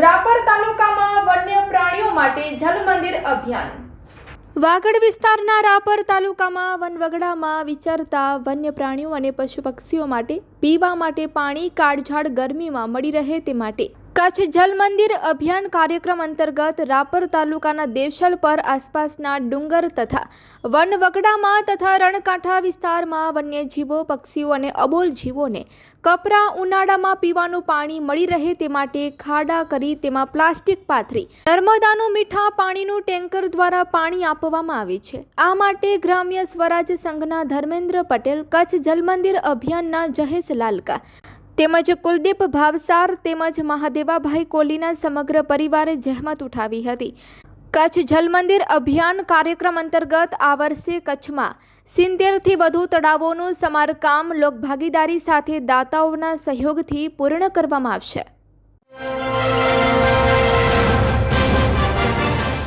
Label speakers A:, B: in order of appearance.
A: રાપર તાલુકામાં વન્ય પ્રાણીઓ માટે જલ મંદિર અભિયાન.
B: વાગડ વિસ્તારના રાપર તાલુકામાં વનવગડામાં વિચરતા વન્ય પ્રાણીઓ અને પશુ પક્ષીઓ માટે પીવા માટે પાણી, કાળઝાળ ગરમીમાં મળી રહે તે માટે કચ્છ જલ મંદિર અભિયાન કાર્યક્રમ અંતર્ગત રાપર તાલુકાના દેવશલ પર આસપાસના ડુંગર તથા વનવગડામાં તથા રણકાંઠા વિસ્તારમાં વન્યજીવો, પક્ષીઓ અને અબોલ જીવોને કપરા ઉનાળામાં પીવાનું પાણી મળી રહે તે માટે ખાડા કરી તેમાં પ્લાસ્ટિક પાથરી નર્મદાનું મીઠા પાણીનું ટેન્કર દ્વારા પાણી આપવામાં આવે છે. આ માટે ગ્રામ્ય સ્વરાજ સંઘના ધર્મેન્દ્ર પટેલ કચ્છ જલમંદિર અભિયાનના જહેશ લાલકા તેમજ કુલદીપ ભાવસાર તેમજ મહાદેવાભાઈ કોલીના સમગ્ર પરિવારે જહેમત ઉઠાવી હતી. કચ્છ જલમંદિર અભિયાન કાર્યક્રમ અંતર્ગત આ વર્ષે કચ્છમાં સિત્તેરથી વધુ તળાવોનું સમારકામ લોકભાગીદારી સાથે દાતાઓના સહયોગથી પૂર્ણ કરવામાં આવશે.